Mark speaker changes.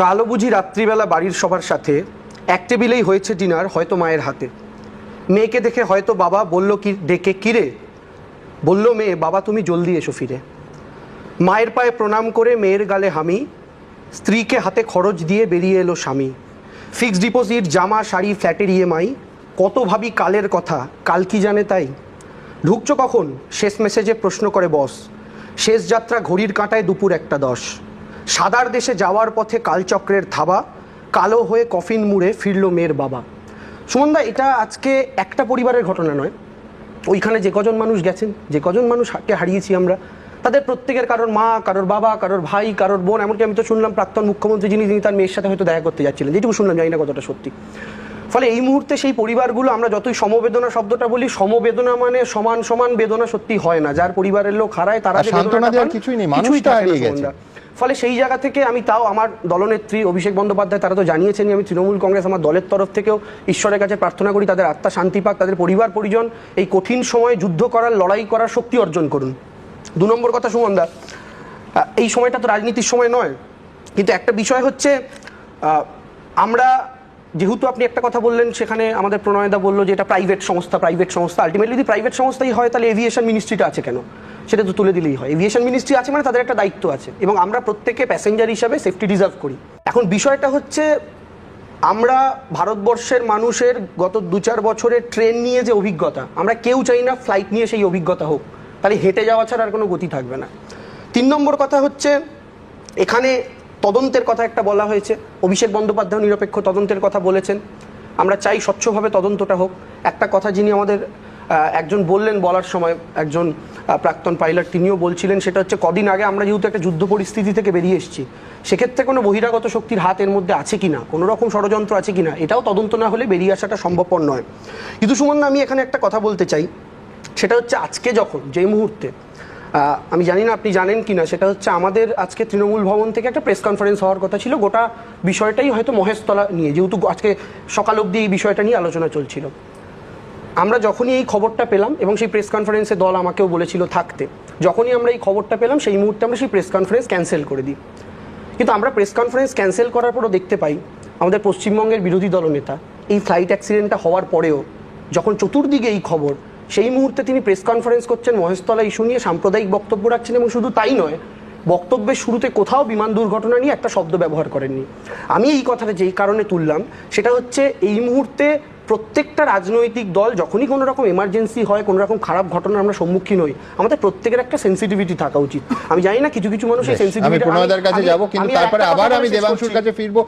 Speaker 1: কালো বুঝি রাত্রিবেলা বাড়ির সবার সাথে এক টেবিলেই হয়েছে ডিনার হয়তো মায়ের হাতে। মেয়েকে দেখে হয়তো বাবা বলল কি, ডেকে কিরে বলল, মেয়ে, বাবা, তুমি জলদি এসো ফিরে। মায়ের পায়ে প্রণাম করে মেয়ের গালে হামি, স্ত্রীকে হাতে খরচ দিয়ে বেরিয়ে এলো স্বামী। ফিক্সড ডিপোজিট, জামা, শাড়ি, ফ্ল্যাটের ইএমআই, কত ভাবি কালের কথা, কাল কি জানে তাই? ঢুকছো কখন? শেষ মেসেজে প্রশ্ন করে বস। শেষ যাত্রা ঘড়ির কাঁটায় দুপুর একটা দশ। সাদার দেশে যাওয়ার পথে কালচক্রের থাবা কালো হয়ে কফিন মুড়ে ফিরল মেয়ের বাবা। সুমনদা এটা আজকে একটা পরিবারের ঘটনা নয়। ওইখানে যে কজন মানুষ গেছেন যে কজন মানুষকে হারিয়েছি আমরা তাদের প্রত্যেকের কারোর মা কারোর বাবা কারোর ভাই কারোর বোন এমনকি আমি তো শুনলাম প্রাক্তন মুখ্যমন্ত্রী যিনি তিনি তার মেয়ের সাথে হয়তো দেখা করতে যাচ্ছিলেন। যেটুকু শুনলাম জানি না কতটা সত্যি। ফলে এই মুহূর্তে সেই পরিবারগুলো আমরা যতই সমবেদনা শব্দটা বলি সমবেদনা মানে সমান সমান বেদনা সত্যি হয় না। যার পরিবারের লোক হারায় তারা
Speaker 2: কিছুই নেই, মানুষটা হারিয়ে গেছে।
Speaker 1: ফলে সেই জায়গা থেকে আমি তাও আমার দলনেত্রী অভিষেক বন্দ্যোপাধ্যায়, তারা তো জানিয়েছেন আমি তৃণমূল কংগ্রেস আমার দলের তরফ থেকেও ঈশ্বরের কাছে প্রার্থনা করি, তাদের আত্মা শান্তি পাক, তাদের পরিবার, পরিজন, এই কঠিন সময়ে যুদ্ধ করার, লড়াই করার শক্তি অর্জন করুন। দু নম্বর কথা সুমনদা এই সময়টা তো রাজনীতির সময় নয়, কিন্তু একটা বিষয় হচ্ছে আমরা যেহেতু আপনি একটা কথা বললেন, সেখানে আমাদের প্রণয়দা বলল যে এটা প্রাইভেট সংস্থা প্রাইভেট সংস্থা। আলটিমেটলি যদি প্রাইভেট সংস্থাই হয়, তাহলে এভিয়েশন মিনিস্ট্রিটা আছে কেন? সেটা তো তুলে দিলেই হয়। এভিয়েশন মিনিস্ট্রি আছে মানে তাদের একটা দায়িত্ব আছে। এবং আমরা প্রত্যেকে প্যাসেঞ্জার হিসাবে সেফটি ডিজার্ভ করি। এখন বিষয়টা হচ্ছে, আমরা ভারতবর্ষের মানুষের গত দু চার বছরের ট্রেন নিয়ে যে অভিজ্ঞতা, আমরা কেউ চাই না ফ্লাইট নিয়ে সেই অভিজ্ঞতা হোক। তাহলে হেঁটে যাওয়া ছাড়া আর কোনো গতি থাকবে না। তিন নম্বর কথা হচ্ছে, এখানে তদন্তের কথা একটা বলা হয়েছে। অভিষেক বন্দ্যোপাধ্যায় নিরপেক্ষ তদন্তের কথা বলেছেন। আমরা চাই স্বচ্ছভাবে তদন্তটা হোক। একটা কথা যিনি আমাদের একজন বললেন বলার সময়, একজন প্রাক্তন পাইলট, তিনিও বলছিলেন, সেটা হচ্ছে কদিন আগে আমরা যেহেতু একটা যুদ্ধ পরিস্থিতি থেকে বেরিয়ে এসেছি, সেক্ষেত্রে কোনো বহিরাগত শক্তির হাত এর মধ্যে আছে কিনা, কোনো রকম ষড়যন্ত্র আছে কিনা, এটাও তদন্ত না হলে বেরিয়ে আসাটা সম্ভবপর নয়। কিন্তু সুমন আমি এখানে একটা কথা বলতে চাই। সেটা হচ্ছে আজকে যখন যে মুহূর্তে আমি জানি না আপনি জানেন কিনা, সেটা হচ্ছে আমাদের আজকে তৃণমূল ভবন থেকে একটা প্রেস কনফারেন্স হওয়ার কথা ছিল, গোটা বিষয়টাই হয়তো মহেশতলা নিয়ে, যেহেতু আজকে সকাল অবধি এই বিষয়টা নিয়ে আলোচনা চলছিল। আমরা যখনই এই খবরটা পেলাম, এবং সেই প্রেস কনফারেন্সে দল আমাকেও বলেছিল থাকতে, যখনই আমরা এই খবরটা পেলাম, সেই মুহূর্তে আমরা সেই প্রেস কনফারেন্স ক্যান্সেল করে দিই। কিন্তু আমরা প্রেস কনফারেন্স ক্যান্সেল করার পরও দেখতে পাই, আমাদের পশ্চিমবঙ্গের বিরোধী দলনেতা, এই ফ্লাইট অ্যাক্সিডেন্টটা হওয়ার পরেও, যখন চতুর্দিকে এই খবর সেই মুহূর্তে তিনি প্রেস কনফারেন্স করছেন মহেশতলা ইস্যু নিয়ে সাম্প্রদায়িক বক্তব্য রাখছেন এবং শুধু তাই নয় বক্তব্যের শুরুতে কোথাও বিমান দুর্ঘটনা নিয়ে একটা শব্দ ব্যবহার করেননি। আমি এই কথাটা যেই কারণে তুললাম সেটা হচ্ছে এই মুহূর্তে প্রত্যেকটা রাজনৈতিক দল যখনই কোনো রকম এমার্জেন্সি হয় কোনো রকম খারাপ ঘটনার আমরা সম্মুখীন হই আমাদের প্রত্যেকের একটা সেন্সিটিভিটি থাকা উচিত। আমি জানি না কিছু কিছু মানুষের
Speaker 2: আমি
Speaker 1: সেন্সিটিভিটি
Speaker 2: কাছে যাব কিন্তু তারপরে আবার আমি দেবাংশুর কাছে ফিরবো।